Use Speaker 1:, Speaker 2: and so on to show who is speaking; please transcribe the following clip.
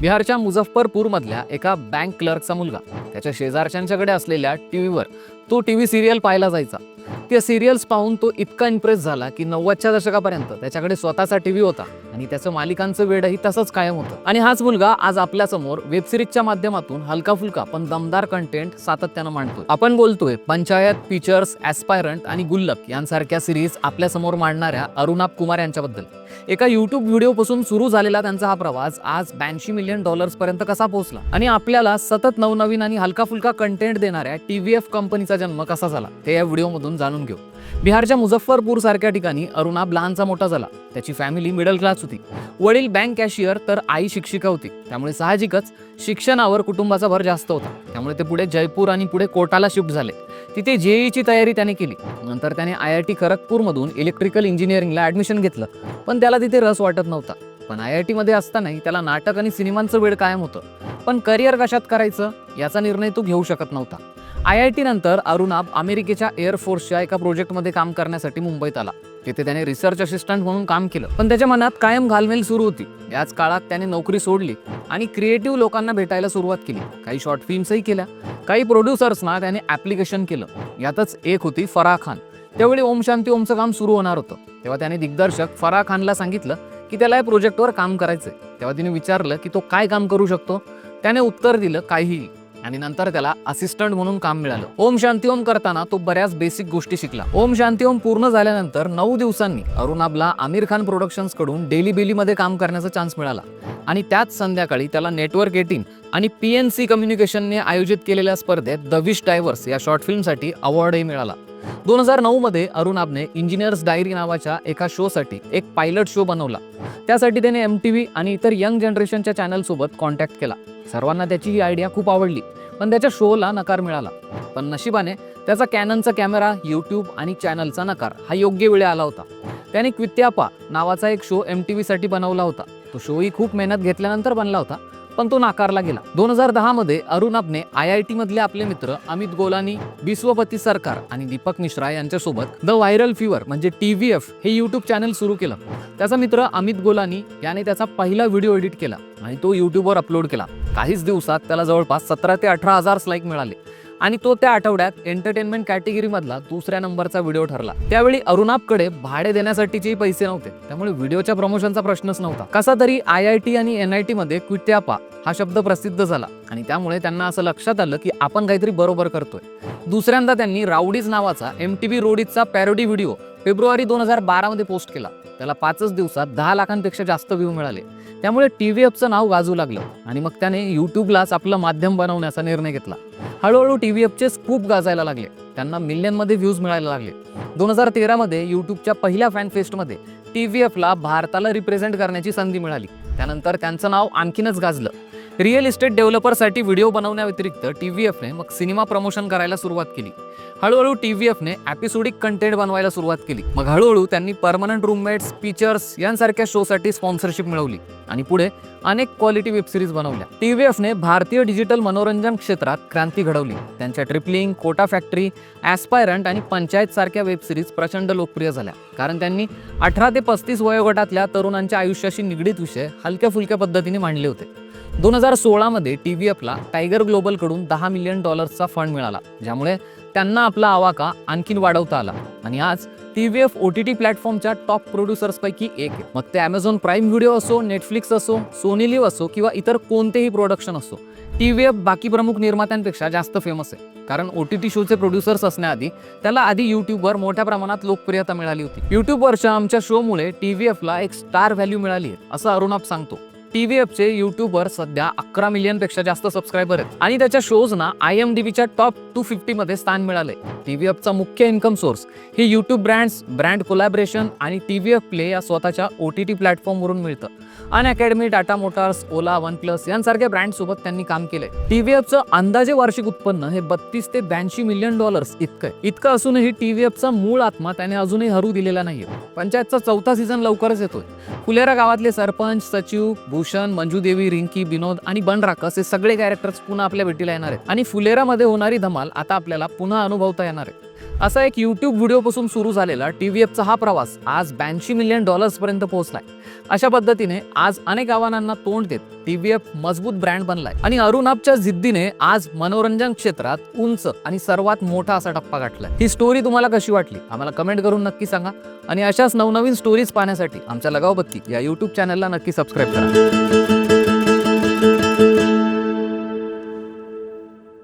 Speaker 1: बिहारच्या मुझफ्फरपूरमधल्या एका बँक क्लर्कचा मुलगा. त्याच्या शेजारच्यांच्याकडे असलेल्या टीव्हीवर तो टीव्ही सिरियल पाहायला जायचा. त्या सिरियल्स पाहून तो इतका इम्प्रेस झाला की नव्वदच्या दशकापर्यंत त्याच्याकडे स्वतःचा टीव्ही होता आणि त्याचं मालिकांचं वेडही तसंच कायम होतं. आणि हाच मुलगा आज आपल्यासमोर वेबसिरीजच्या माध्यमातून हलका फुलका पण दमदार कंटेंट सातत्यानं मांडतोय. आपण बोलतोय पंचायत पिक्चर्स ॲस्पायरंट आणि गुल्लक यांसारख्या सिरीज आपल्यासमोर मांडणाऱ्या अरुणाब कुमार यांच्याबद्दल. एका युट्यूब व्हिडिओपासून सुरू झालेला त्यांचा हा प्रवास आज ब्याऐंशी मिलियन डॉलर्स पर्यंत कसा पोहोचला? आणि आपल्याला सतत नवनवीन आणि हलका फुलका कंटेंट देणाऱ्या टीव्हीएफ कंपनीचा जन्म कसा झाला ते या व्हिडिओमधून जाणून घेऊ. बिहारच्या मुझफ्फरपूर सारख्या ठिकाणी अरुणाब लहानचा मोठा झाला. त्याची फॅमिली मिडल क्लास होती. वडील बँक कॅशियर तर आई शिक्षिका होती. त्यामुळे साहजिकच शिक्षणावर कुटुंबाचा भर जास्त होता. त्यामुळे ते पुढे जयपूर आणि पुढे कोटाला शिफ्ट झाले. तिथे जेईची तयारी त्याने केली. नंतर त्याने आय आय टी खरगपूरमधून इलेक्ट्रिकल इंजिनिअरिंगला ॲडमिशन घेतलं. पण त्याला तिथे रस वाटत नव्हता. पण आय आय टीमध्ये असतानाही त्याला नाटक आणि सिनेमांचं वेळ कायम होतं. पण करिअर कशात करायचं याचा निर्णय तो घेऊ शकत नव्हता. आय आय टी नंतर अरुणाब अमेरिकेच्या एअरफोर्सच्या एका प्रोजेक्टमध्ये काम करण्यासाठी मुंबईत आला. तिथे त्याने रिसर्च असिस्टंट म्हणून काम केलं. पण त्याच्या मनात कायम घालमेल सुरू होती. याच काळात त्याने नोकरी सोडली आणि क्रिएटिव्ह लोकांना भेटायला सुरुवात केली. काही शॉर्ट फिल्म्सही केल्या. काही प्रोड्युसर्सना त्याने ॲप्लिकेशन केलं. यातच एक होती फराह खान. त्यावेळी ओम शांती ओमचं काम सुरू होणार होतं. तेव्हा त्याने दिग्दर्शक फराह खानला सांगितलं की त्याला या प्रोजेक्टवर काम करायचंय. तेव्हा तिने विचारलं की तो काय काम करू शकतो? त्याने उत्तर दिलं काहीही. आणि नंतर त्याला असिस्टंट म्हणून काम मिळालं. ओम शांती ओम करताना तो बऱ्याच बेसिक गोष्टी शिकला. ओम शांती ओम पूर्ण झाल्यानंतर नऊ दिवसांनी अरुणाबला आमिर खान प्रोडक्शन्सकडून डेली बेलीमध्ये काम करण्याचा चान्स मिळाला. आणि त्याच संध्याकाळी त्याला नेटवर्क एटीन आणि पी एन सी कम्युनिकेशनने आयोजित केलेल्या स्पर्धेत द विश डायव्हर्स या शॉर्ट फिल्मसाठी अवॉर्डही मिळाला. दोन हजार नऊ मध्ये अरुणाबने इंजिनियर्स डायरी नावाच्या एका शोसाठी एक पायलट शो बनवला. त्यासाठी त्याने एम टी व्ही आणि इतर यंग जनरेशनच्या चॅनलसोबत कॉन्टॅक्ट केला. सर्वांना त्याची ही आयडिया खूप आवडली पण त्याच्या शोला नकार मिळाला. पण नशिबाने त्याचा कॅननचा कॅमेरा यूट्यूब आणि चॅनलचा नकार हा योग्य वेळी आला होता. त्याने क्वित्यापा नावाचा एक शो एम टी व्हीसाठी बनवला होता. तो शोही खूप मेहनत घेतल्यानंतर बनला होता. पण तो नाकारला गेला. दोन हजार दहा मध्ये अरुणाबने आय आय टी मधले आपले मित्र अमित गोलानी विश्वपती सरकार आणि दीपक मिश्रा यांच्यासोबत द व्हायरल फिवर म्हणजे टी व्ही एफ हे युट्यूब चॅनल सुरू केलं. त्याचा मित्र अमित गोलानी याने त्याचा पहिला व्हिडिओ एडिट केला आणि तो युट्यूबवर अपलोड केला. काहीच दिवसात त्याला जवळपास सतरा ते अठरा हजार लाईक मिळाले. आणि तो त्या आठवड्यात एंटरटेनमेंट कॅटेगरीमधला दुसऱ्या नंबरचा व्हिडिओ ठरला. त्यावेळी अरुणाबकडे भाडे देण्यासाठीचे पैसे नव्हते. त्यामुळे व्हिडिओच्या प्रमोशनचा प्रश्नच नव्हता. कसा तरी आय आय टी आणि एन आय टी मध्ये क्विट्यापा हा शब्द प्रसिद्ध झाला. आणि त्यामुळे त्यांना असं लक्षात आलं की आपण काहीतरी बरोबर करतोय. दुसऱ्यांदा त्यांनी राऊडीज नावाचा एम टी व्ही रोडीजचा पॅरोडी व्हिडिओ फेब्रुवारी दोन हजार बारामध्ये पोस्ट केला. त्याला पाचच दिवसात दहा लाखांपेक्षा जास्त व्ह्यू मिळाले. त्यामुळे टी व्ही एफचं नाव गाजू लागलं. आणि मग त्याने यूट्यूबलाच आपलं माध्यम बनवण्याचा निर्णय घेतला. हळूहळू टी व्ही एफचे खूप गाजायला लागले. त्यांना मिलियनमध्ये व्ह्यूज मिळायला लागले. दोन हजार तेरामध्ये यूट्यूबच्या पहिल्या फॅनफेस्टमध्ये टी व्ही एफला भारताला रिप्रेझेंट करण्याची संधी मिळाली. त्यानंतर त्यांचं नाव आणखीनच गाजलं. रिअल इस्टेट डेव्हलपरसाठी व्हिडिओ बनवण्याव्यतिरिक्त टी व्ही एफने मग सिनेमा प्रमोशन करायला सुरुवात केली. हळूहळू टी व्ही एफने एपिसोडिक कंटेंट बनवायला सुरुवात केली. मग हळूहळू त्यांनी परमनंट रूममेट्स पिक्चर्स यांसारख्या शोसाठी स्पॉन्सरशिप मिळवली. आणि पुढे अनेक क्वालिटी वेबसिरीज बनवल्या. टी व्ही एफने भारतीय डिजिटल मनोरंजन क्षेत्रात क्रांती घडवली. त्यांच्या ट्रिपलिंग कोटा फॅक्टरी ॲस्पायरंट आणि पंचायत सारख्या वेबसिरीज प्रचंड लोकप्रिय झाल्या. कारण त्यांनी अठरा ते पस्तीस वयोगटातल्या तरुणांच्या आयुष्याशी निगडीत विषय हलक्या फुलक्या पद्धतीने मांडले होते. दोन हजार सोळामध्ये टी व्ही एफला टायगर ग्लोबलकडून दहा मिलियन डॉलर्सचा फंड मिळाला. ज्यामुळे त्यांना आपला आवाका आणखीन वाढवता आला. आणि आज T V F O T T प्लॅटफॉर्मच्या टॉप प्रोड्युसर्सपैकी एक आहे. मग ते ॲमेझॉन प्राईम व्हिडिओ असो नेटफ्लिक्स असो सोनी लिव्ह असो किंवा इतर कोणतेही प्रोडक्शन असो टी व्ही एफ बाकी प्रमुख निर्मात्यांपेक्षा जास्त फेमस आहे. कारण ओ टी टी शोचे प्रोड्युसर्स असण्याआधी त्याला आधी यूट्यूबवर मोठ्या प्रमाणात लोकप्रियता मिळाली होती. यूट्यूबवरच्या आमच्या शोमुळे टी व्ही एफला एक स्टार व्हॅल्यू मिळाली आहे असं अरुणाप सांगतो. टी व्ही एफचे यूट्यूबवर सध्या अकरा मिलियनपेक्षा जास्त सबस्क्रायबर आहेत. आणि त्याच्या शोजना आय एम डी बीच्या टॉप टू फिफ्टीमध्ये स्थान मिळाले टी व्ही एफचा मुख्य इन्कम सोर्स हे युट्यूब ब्रँड्स ब्रँड कोलॅबरेशन आणि टी व्ही एफ प्ले या स्वतःच्या ओ टी टी प्लॅटफॉर्मवरून मिळतं. Unacademy Tata Motors Ola OnePlus यांसारख्या ब्रँडसोबत त्यांनी काम केलंय. टी व्ही एफचं अंदाजे वार्षिक उत्पन्न हे बत्तीस ते ब्याऐंशी मिलियन डॉलर्स इतकं आहे इतकं असूनही टी व्ही एफचा मूळ आत्मा त्याने अजूनही हरू दिलेला नाहीये. पंचायतचा चौथा सीझन लवकरच येतोय. फुलेरा गावातले सरपंच सचिव भूषण मंजूदेवी रिंकी विनोद आणि बनराकस हे सगळे कॅरेक्टर्स पुन्हा आपल्या भेटीला येणार आहेत. आणि फुलेरामध्ये होणारी धमाल आता आपल्याला पुन्हा अनुभवता येणार आहे. असा एक युट्यूब व्हिडिओपासून सुरू झालेला टी व्ही एफचा हा प्रवास आज ब्याऐंशी मिलियन डॉलर्स पर्यंत पोहोचलाय. अशा पद्धतीने आज अनेक आव्हानांना तोंड देत टीव्हीएफ मजबूत ब्रँड बनलाय. आणि अरुणाबच्या जिद्दीने आज मनोरंजन क्षेत्रात उंच आणि सर्वात मोठा असा टप्पा गाठलाय. ही स्टोरी तुम्हाला कशी वाटली? आम्हाला कमेंट करून नक्की सांगा. आणि अशाच नवनवीन स्टोरीज पाहण्यासाठी आमच्या लगावबत्ती या युट्यूब चॅनलला नक्की सबस्क्राईब करा.